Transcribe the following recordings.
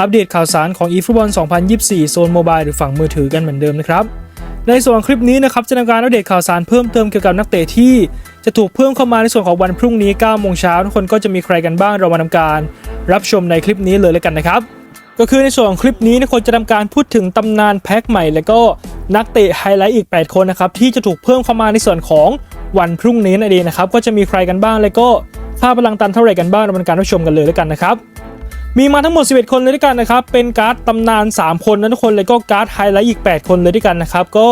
อัปเดตข่าวสารของ eFootball 2024 โซนโมบายหรือฝั่งมือถือกันเหมือนเดิมนะครับ ในส่วนคลิปนี้นะครับจะทำการอัปเดตข่าวสารเพิ่มเติมเกี่ยวกับนักเตะที่ จะถูกเพิ่มเข้ามาในส่วนของวันพรุ่งนี้9โมงเช้าทุกคนก็จะมีใครกันบ้างเรามาทำการ รับชมในคลิปนี้เลยแล้วกันนะครับก็คือในส่วนของคลิปนี้นะคนจะทำการพูดถึงตำนานแพ็คใหม่ และก็นักเตะไฮไลท์อีก 8 คนนะครับที่จะถูกเพิ่มเข้ามาในส่วนของวันพรุ่งนี้นั่นเองนะครับก็จะมีใครกันบ้าง และก็ค่าพลังตันเท่าไหร่กันบ้างเรามาทำการรับชมกันเลยแล้วกันนะครับ มีมาทั้งหมด 11 คนเลยด้วยกันนะครับ เป็นการ์ดตำนาน 3 คนนะทุกคนเลยก็การ์ดไฮไลท์อีก 8 คนเลยด้วยกันนะครับ ก็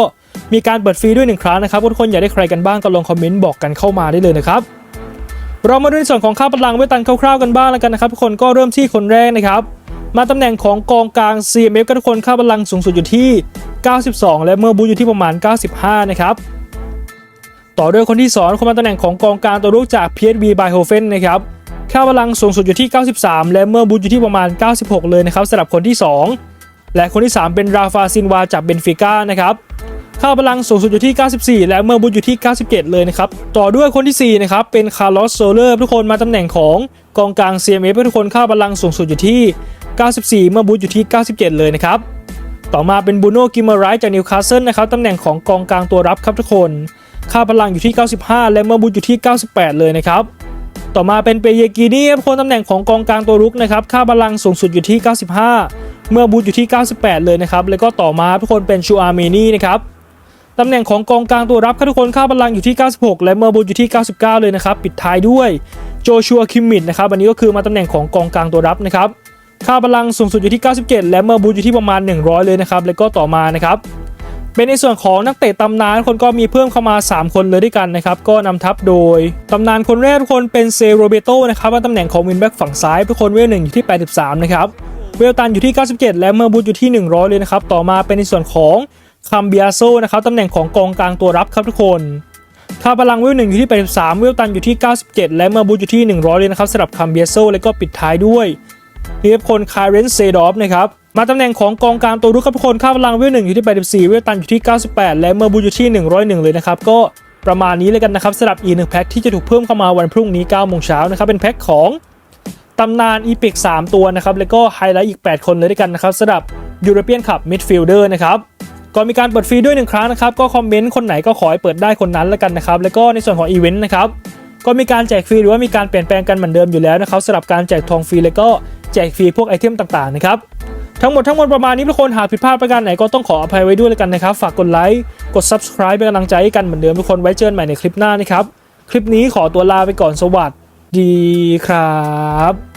มีการเปิดฟรีด้วยหนึ่งครั้งนะครับทุกคนอยากได้ใครกันบ้างก็ลองคอมเมนต์บอกกันเข้ามาได้เลยนะครับเรามาดูในส่วนของค่าพลังเวตันคร่าวๆกันบ้างแล้วกันนะครับทุกคนก็เริ่มที่คนแรกนะครับมาตำแหน่งของกองกลาง CMF ก็ทุกคนค่าพลังสูงสุดอยู่ที่ 92 และเมื่อบูอยู่ที่ประมาณ 95 นะครับต่อด้วยคนที่2คนมาตำแหน่งของกองกลางตัวรุกจาก PSV b y h o f e n นะครับ ค่าพลังสูงสุดอยู่ที่ 93 และเมื่อบูทอยู่ที่ประมาณ 96 เลยนะครับสำหรับคนที่ 2 และคนที่ 3 เป็นราฟาซินวาจากเบนฟิก้านะครับค่าพลังสูงสุดอยู่ที่ 94 และเมื่อบูทอยู่ที่ 97 เลยนะครับ ต่อด้วยคนที่ 4 นะครับ เป็นคาร์ลอสโซเลอร์ทุกคนมาตำแหน่งของกองกลาง CMF ทุกคนค่าพลังสูงสุดอยู่ที่ 94 เมื่อบูทอยู่ที่ 97 เลยนะครับ ต่อมาเป็นบูโน่กิมเมร์ไรจากนิวคาสเซิลนะครับตำแหน่งของกองกลางตัวรับครับทุกคน ค่าพลังอยู่ที่ 95 และเมื่อบูทอยู่ที่ 98 เลยนะครับ ต่อมาเป็นเปเยกีนี่ครับคนตำแหน่งของกองกลางตัวรุกนะครับค่าพลังสูงสุดอยู่ที่ 95 เมื่อบูทอยู่ที่ 98 เลยนะครับแล้วก็ต่อมาทุกคนเป็นชูอาร์เมนี่นะครับตำแหน่งของกองกลางตัวรับครับทุกคนค่าพลังอยู่ที่ 96 และเมื่อบูทอยู่ที่ 99 เลยนะครับปิดท้ายด้วยโจชัวคิมมิดนะครับอันนี้ก็คือมาตำแหน่งของกองกลางตัวรับนะครับค่าพลังสูงสุดอยู่ที่ 97 และเมื่อบูทอยู่ที่ประมาณ 100 เลยนะครับแล้วก็ต่อมานะครับ เป็นในส่วนของนักเตะตำนานคนก็มีเพิ่มเข้ามา 3 คนเลยด้วยกันนะครับก็นำทัพโดยตำนานคนแรกคนเป็นเซโรเบโตนะครับว่าตำแหน่งของวินแบ็กฝั่งซ้ายทุกคนเวลหนึ่งอยู่ที่ 83 นะครับเวลตันอยู่ที่ 97 และเมื่อบูทอยู่ที่ 100 เลยนะครับต่อมาเป็นในส่วนของคัมเบียโซนะครับตำแหน่งของกองกลางตัวรับครับทุกคนค่าพลังเวลหนึ่งอยู่ที่ 83 เวลตันอยู่ที่ 97 และเมื่อบูทอยู่ที่ 100 เลยนะครับสำหรับคัมเบียโซแล้วก็ปิดท้ายด้วยนี่ครับคนคาร์เรนเซดอฟนะครับ มาตำแหน่งของกองกางตัวรุกครับทุกคนค่าพลังเวลหนึ่งอยู่ที่84เวลตันอยู่ที่ 98 และเมื่อบูอยู่ที่ 101 เลยนะครับก็ประมาณนี้เลยกันนะครับสำหรับอีกหนึ่งแพ็คที่จะถูกเพิ่มเข้ามาวันพรุ่งนี้9โมงเช้านะครับเป็นแพ็คของตำนานอีพิก3ตัวนะครับแล้วก็ไฮไลท์อีก 8 คนเลยด้วยกันนะครับสำหรับยูโรเปียนคัพมิดฟิลเดอร์นะครับก่อนมีการเปิดฟรีด้วยหนึ่งครั้งนะครับก็คอมเมนต์คนไหนก็ขอให้เปิดได้คนนั้นแล้วกันนะครับแล้วก็ในส่วนของอีเวนต์นะครับก็มีการแจกฟรีหรือว่ามีการเปลี่ยนแปลงกันเหมือนเดิมอยู่แล้วนะครับสำหรับการแจกทองฟรีแล้วก็แจกฟรีพวกไอเทมต่างๆนะครับ ทั้งหมดทั้งมวลประมาณนี้ทุกคนหากผิดพลาดประการไหนก็ต้องขออภัยไว้ด้วยแล้วกันนะครับ ฝากกดไลค์กด subscribe เป็นกำลังใจให้กันเหมือนเดิมทุกคนไว้เจอกันใหม่ในคลิปหน้านะครับ คลิปนี้ขอตัวลาไปก่อนสวัสดีครับ